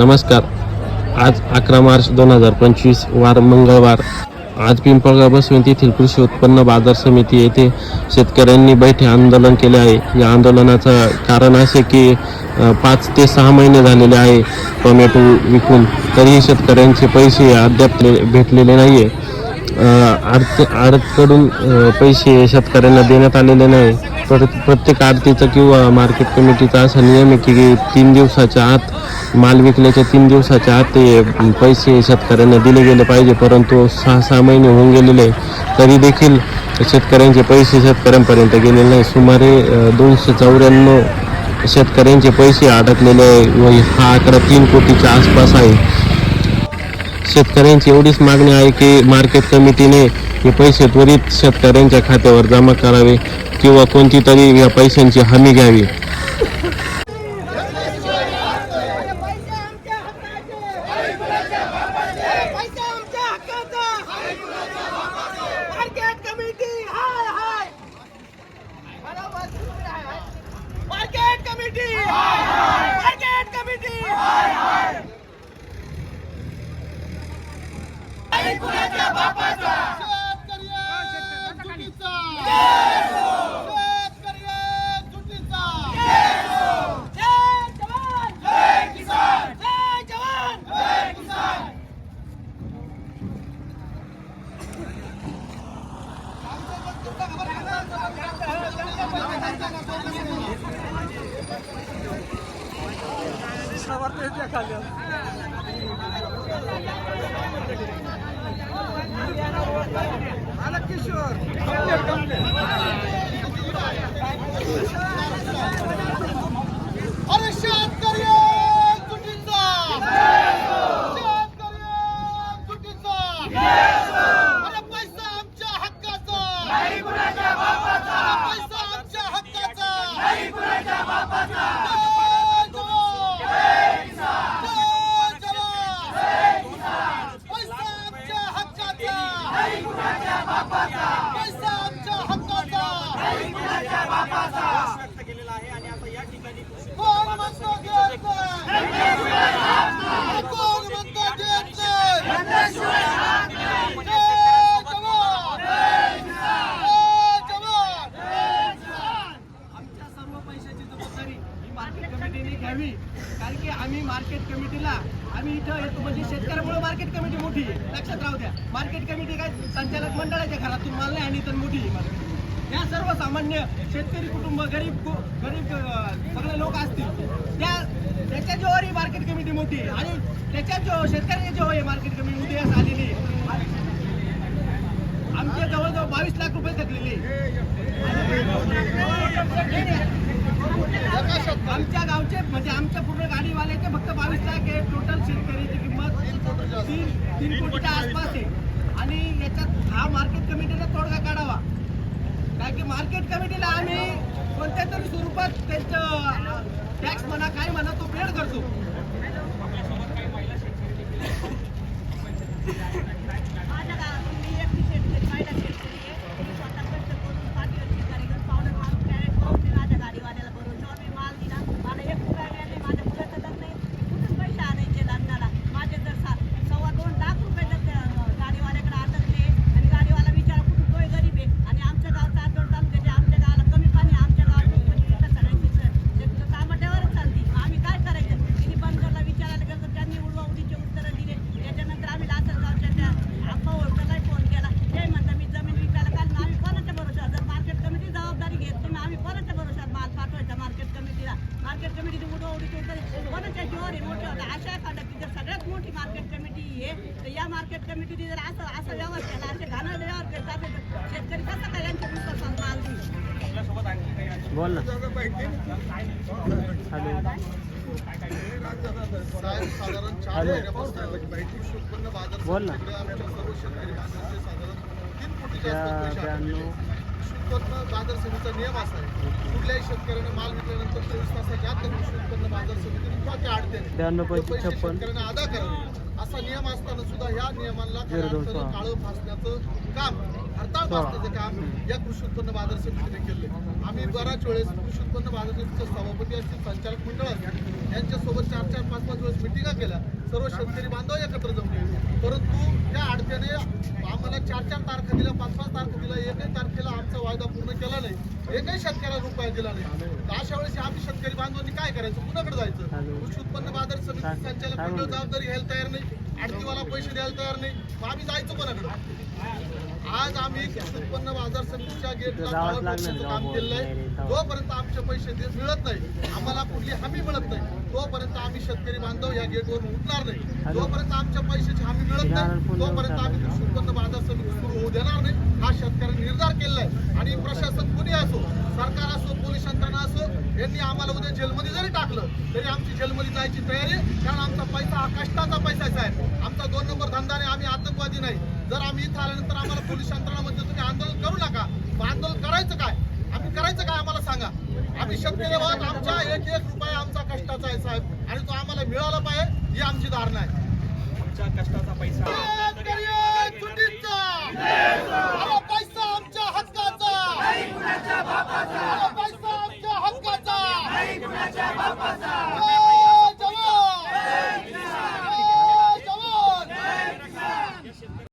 नमस्कार. आज अकरा मार्च दोन हजार पंचवीस वार मंगळवार. आज पिंपळगाव बसवंत येथील कृषी उत्पन्न बाजार समिती येथे शेतकऱ्यांनी बैठे आंदोलन केले आहे. या आंदोलनाचं कारण असे की पाच ते सहा महिने झालेले आहे टोमॅटो विकून. तरीही शेतकऱ्यांचे पैसे अद्याप भेटलेले नाही आहे आर्थ आरतकडून पैसे शेतकऱ्यांना देण्यात आलेले नाही. पर प्रत्येक आरतीचा किंवा मार्केट कमिटीचा असा नियम आहे की तीन दिवसाच्या आत माल विकल्याच्या तीन दिवसाच्या आत ते पैसे शेतकऱ्यांना दिले गेले पाहिजे. परंतु सहा सहा महिने होऊन गेलेले आहे. तरी देखील शेतकऱ्यांचे पैसे शेतकऱ्यांपर्यंत गेलेले नाही. सुमारे दोनशे चौऱ्याण्णव शेतकऱ्यांचे पैसे अडकलेले आहे व हा आकडा तीन कोटीच्या आसपास आहे. शेतकऱ्यांची एवढीच मागणी आहे की मार्केट कमिटीने हे पैसे त्वरित शेतकऱ्यांच्या खात्यावर जमा करावे किंवा कोणती तरी या पैशांची हमी घ्यावी मार्केट कमिटी मार्केट कमिटी खबर कमिटी शेतकरी चुकीचा हक्काचा जय जवान. जय जवान. पैसा आमच्या हक्काचा पैसा आमच्या हक्काचा कोण म्हणतो देत नाही? कोण म्हणतो देत नाही? जय जवान! जय जवान! आमच्या सर्व पैशाची जबाबदारी ही मार्केट कमिटीने घ्यावी कारण की आम्ही मार्केट कमिटीला आम्ही इथं येतो म्हणजे शेतकऱ्यामुळे मार्केट कमिटी मोठी आहे. लक्षात राहू द्या. मार्केट कमिटी काय? संचालक मंडळाच्या घरातून माल नाही आणि तर मोठी आहे market. या सर्वसामान्य शेतकरी कुटुंब गरीब गरीब सगळे लोक असतील. त्या त्याच्या जीवावर ही मार्केट कमिटी मोठी आहे. आणि त्याच्या जो शेतकऱ्याच्या जेव्हा ही मार्केट कमिटी उदयास आलेली आमच्या जवळजवळ बावीस लाख रुपये थकलेले आमच्या गावचे म्हणजे आमच्या पूर्ण गाडीवाल्याचे फक्त बावीस लाख आहे. टोटल शेतकऱ्याची किंमत तीन तीन कोटीच्या आसपास आहे. आणि याच्यात हा मार्केट कमिटीला तोडगा काढावा. कारण की मार्केट कमिटीला आम्ही कोणत्या तरी स्वरूपात त्यांचं टॅक्स म्हणा काय म्हणा तो पेड करतो. घेत तुम्ही आम्ही कोणाच्या भरोशावर माल पाठवायचा मार्केट कमिटीला मार्केट कमिटीची उडवा उडीचे कोणाच्या जीवावर आहे मोठे होते अशा खंडाची जर सगळ्यात मोठी मार्केट कमिटी आहे तर या मार्केट कमिटीने जर असं असं व्यवहार केला असे घाणा व्यवहार करतात तर शेतकरी कसा काय यांच्या विश्वासात माल देईल बोल ना। साधारण चार महिन्यापासून उत्पन्न बाज़ार बोल ना. ब्याण्णव. उत्पन्न बाजार समितीचा नियम असा आहे कुठल्याही शेतकऱ्याने माल विकल्यानंतर चोवीस तासाच्या आत कृषी उत्पन्न बाजार समितीने किंवा त्या छप्पन. शेतकऱ्यांना अदा करावे असा नियम असताना सुद्धा ह्या नियमांना. काळं फासण्याचं काम हरताळ फासण्याचं काम या कृषी उत्पन्न बाजार समितीने केले आम्ही बऱ्याच वेळेस कृषी उत्पन्न बाजार समितीचे सभापती असतील संचालक मंडळ असतील यांच्यासोबत चार चार पाच पाच वेळेस मिटिंग केल्या. सर्व शेतकरी बांधव एकत्र जमले परंतु त्या अडचणी आम्हाला चार चार तारखा दिल्या पाच पाच तारखा दिल्या एकही तारखेला आमचा वायदा पूर्ण केला नाही. एकही शेतकऱ्याला रुपया दिला नाही. तर अशा वेळेस आम्ही शेतकरी बांधवांनी काय करायचं? कुणाकडे जायचं? कृषी उत्पन्न बाजार समिती संचालक मंडळ जबाबदारी घ्यायला तयार नाही. आडतीवाला पैसे द्यायला तयार नाही. मग आम्ही जायचं कोणाकडे आज आम्ही उत्पन्न बाजार समितीच्या गेटला काम केलेलं आहे जोपर्यंत आमचे पैसे मिळत नाही. आम्हाला कुठली हमी मिळत नाही. तोपर्यंत आम्ही शेतकरी बांधव या गेटवरून उठणार नाही. जोपर्यंत आमच्या पैशाची हमी मिळत नाही. तोपर्यंत आम्ही कृषी उत्पन्न बाजार समिती सुरू होऊ देणार नाही. हा शेतकऱ्यांनी निर्धार केलेला आहे आणि प्रशासन कुणी असो सरकार असो पोलीस यंत्रणा असो यांनी आम्हाला उद्या जेलमध्ये जरी टाकलं तरी आमची जेलमध्ये जायची तयारी. कारण आमचा पैसा हा कष्टाचा पैसा आहे साहेब. आमचा दोन नंबर धंदा नाही आम्ही आतंकवादी नाही. जर आम्ही इथं आल्यानंतर आम्हाला पोलीस यंत्रणामध्ये तुम्ही आंदोलन करू नका. आंदोलन करायचं काय? आम्ही करायचं काय आम्हाला सांगा. आम्ही शेतकरी आहोत आमच्या एक एक रुपया आमचा कष्टाचा आहे साहेब. आणि तो आम्हाला मिळाला पाहिजे ही आमची धारणा आहे. आमच्या कष्टाचा पैसा Alerta!